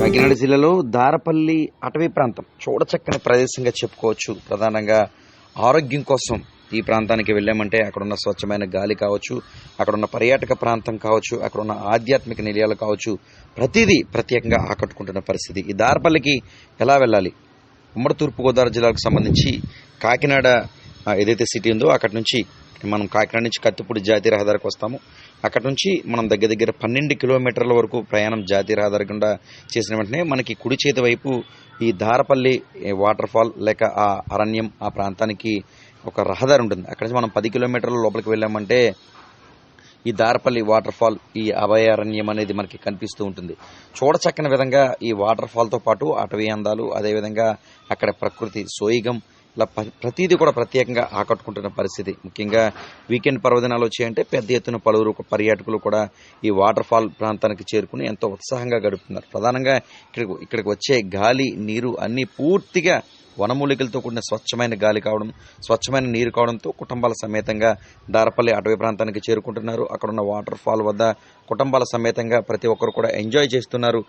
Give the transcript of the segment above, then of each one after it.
కాకినాడ జిల్లాలో దారపల్లి అటవీ ప్రాంతం చూడచక్కని ప్రదేశంగా చెప్పుకోవచ్చు. ప్రధానంగా ఆరోగ్యం కోసం ఈ ప్రాంతానికి వెళ్ళామంటే అక్కడున్న స్వచ్ఛమైన గాలి కావచ్చు అక్కడున్న పర్యాటక ప్రాంతం కావచ్చు అక్కడున్న ఆధ్యాత్మిక నిలయాలు కావచ్చు ప్రతిదీ ప్రత్యేకంగా ఆకట్టుకుంటున్న పరిస్థితి. ఈ దారపల్లికి ఎలా వెళ్ళాలి? ఉమ్మడి తూర్పుగోదావరి జిల్లాకు సంబంధించి కాకినాడ ఏదైతే సిటీ ఉందో అక్కడి నుంచి మనం కాకినాడ నుంచి కత్తిపూడి జాతీయ రహదారికి వస్తాము. అక్కడ నుంచి మనం దగ్గర దగ్గర పన్నెండు కిలోమీటర్ల వరకు ప్రయాణం జాతీయ రహదారి గుండా చేసిన వెంటనే మనకి కుడి చేతి వైపు ఈ దారపల్లి వాటర్ ఫాల్ లేక ఆ అరణ్యం ఆ ప్రాంతానికి ఒక రహదారి ఉంటుంది. అక్కడ నుంచి మనం పది కిలోమీటర్ల లోపలికి వెళ్ళామంటే ఈ దారపల్లి వాటర్ ఫాల్ ఈ అభయారణ్యం అనేది మనకి కనిపిస్తూ ఉంటుంది. చూడచక్కని విధంగా ఈ వాటర్ ఫాల్తో పాటు అటవీ అందాలు అదేవిధంగా అక్కడ ప్రకృతి సోయిగం ఇలా ప్రతిదీ కూడా ప్రత్యేకంగా ఆకట్టుకుంటున్న పరిస్థితి. ముఖ్యంగా వీకెండ్ పర్వదినాలు వచ్చాయంటే పెద్ద ఎత్తున పలువురు పర్యాటకులు కూడా ఈ వాటర్ ఫాల్ ప్రాంతానికి చేరుకుని ఎంతో ఉత్సాహంగా గడుపుతున్నారు. ప్రధానంగా ఇక్కడికి ఇక్కడికి వచ్చే గాలి నీరు అన్నీ పూర్తిగా వనమూలికలతో కూడిన స్వచ్ఛమైన గాలి కావడం స్వచ్ఛమైన నీరు కావడంతో కుటుంబాల సమేతంగా దారపల్లి అటవీ ప్రాంతానికి చేరుకుంటున్నారు. అక్కడున్న వాటర్ ఫాల్ వద్ద కుటుంబాల సమేతంగా ప్రతి ఒక్కరు కూడా ఎంజాయ్ చేస్తున్నారు.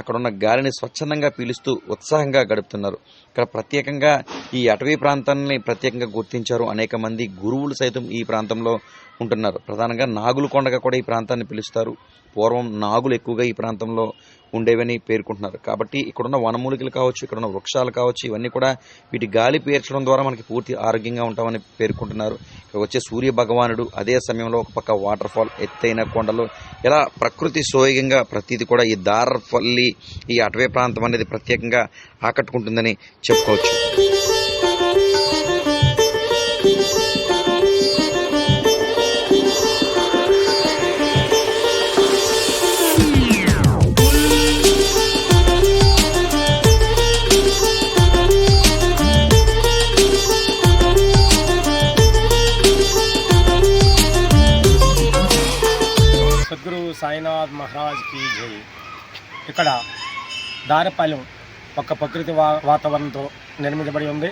అక్కడున్న గాలిని స్వచ్ఛందంగా పీలుస్తూ ఉత్సాహంగా గడుపుతున్నారు. ఇక్కడ ప్రత్యేకంగా ఈ అటవీ ప్రాంతాన్ని ప్రత్యేకంగా గుర్తించారు అనేక మంది గురువులు సైతం ఈ ప్రాంతంలో ఉంటున్నారు. ప్రధానంగా నాగుల కొండగా కూడా ఈ ప్రాంతాన్ని పిలుస్తారు. పూర్వం నాగులు ఎక్కువగా ఈ ప్రాంతంలో ఉండేవని పేర్కొంటున్నారు. కాబట్టి ఇక్కడున్న వనమూలికలు కావచ్చు ఇక్కడున్న వృక్షాలు కావచ్చు ఇవన్నీ కూడా వీటి గాలి పీల్చడం ద్వారా మనకి పూర్తి ఆరోగ్యంగా ఉంటామని పేర్కొంటున్నారు. ఇక్కడ వచ్చే సూర్య భగవానుడు అదే సమయంలో ఒక పక్క వాటర్ ఫాల్ ఎత్తైన కొండలు ఇలా ప్రకృతి సోయగంగా ప్రతిది కూడా ఈ దారపల్లి ఈ అటవీ ప్రాంతం అనేది ప్రత్యేకంగా ఆకట్టుకుంటుందని చెప్పుకోవచ్చు. సాయినాథ్ మహారాజ్కి జై. ఇక్కడ దారపాలెం ఒక ప్రకృతి వా వాతావరణంతో నిర్మించబడి ఉంది.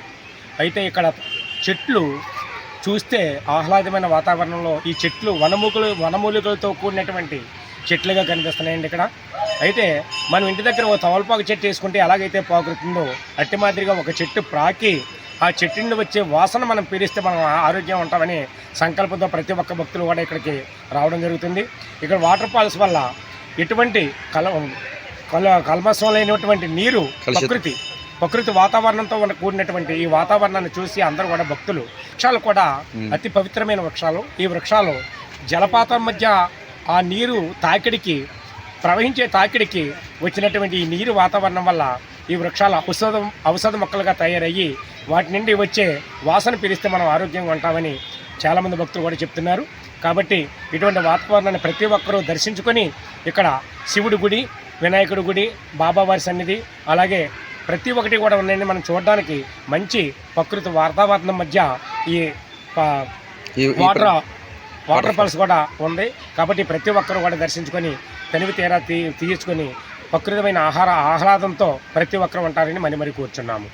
అయితే ఇక్కడ చెట్లు చూస్తే ఆహ్లాదమైన వాతావరణంలో ఈ చెట్లు వనమూకులు వనమూలికలతో కూడినటువంటి చెట్లుగా కనిపిస్తున్నాయండి ఇక్కడ. అయితే మనం ఇంటి దగ్గర ఒక తమలపాకు చెట్టు వేసుకుంటే ఎలాగైతే పాకుతుందో అట్టి మాదిరిగా ఒక చెట్టు ప్రాకి ఆ చెట్టు నుండి వచ్చే వాసన మనం పీలిస్తే మనం ఆరోగ్యం ఉంటామని సంకల్పంతో ప్రతి ఒక్క భక్తులు కూడా ఇక్కడికి రావడం జరుగుతుంది ఇక్కడ వాటర్ ఫాల్స్ వల్ల ఎటువంటి కల కల కల్మసం లేనటువంటి నీరు. ప్రకృతి ప్రకృతి వాతావరణంతో కూడినటువంటి ఈ వాతావరణాన్ని చూసి అందరూ కూడా భక్తులు వృక్షాలు కూడా. అతి పవిత్రమైన వృక్షాలు ఈ వృక్షాలు జలపాతం మధ్య ఆ నీరు తాకిడికి ప్రవహించే తాకిడికి వచ్చినటువంటి ఈ నీరు వాతావరణం వల్ల ఈ వృక్షాలు ఔషధం ఔషధ మొక్కలుగా తయారయ్యి వాటి నుండి వచ్చే వాసన పీలిస్తే మనం ఆరోగ్యంగా ఉంటామని చాలామంది భక్తులు కూడా చెప్తున్నారు. కాబట్టి ఇటువంటి వాతావరణాన్ని ప్రతి ఒక్కరూ దర్శించుకొని ఇక్కడ శివుడి గుడి వినాయకుడి గుడి బాబావారి సన్నిధి అలాగే ప్రతి ఒక్కటి కూడా ఉన్నాయని మనం చూడడానికి మంచి ప్రకృతి వాతావరణం మధ్య ఈ వాటర్ వాటర్ ఫాల్స్ కూడా ఉంది. కాబట్టి ప్రతి ఒక్కరు కూడా దర్శించుకొని తనివి తీరా తీ తీర్చుకొని ప్రకృతమైన ఆహార ఆహ్లాదంతో ప్రతి ఒక్కరు ఉంటారని మరి మరి కూర్చున్నాము.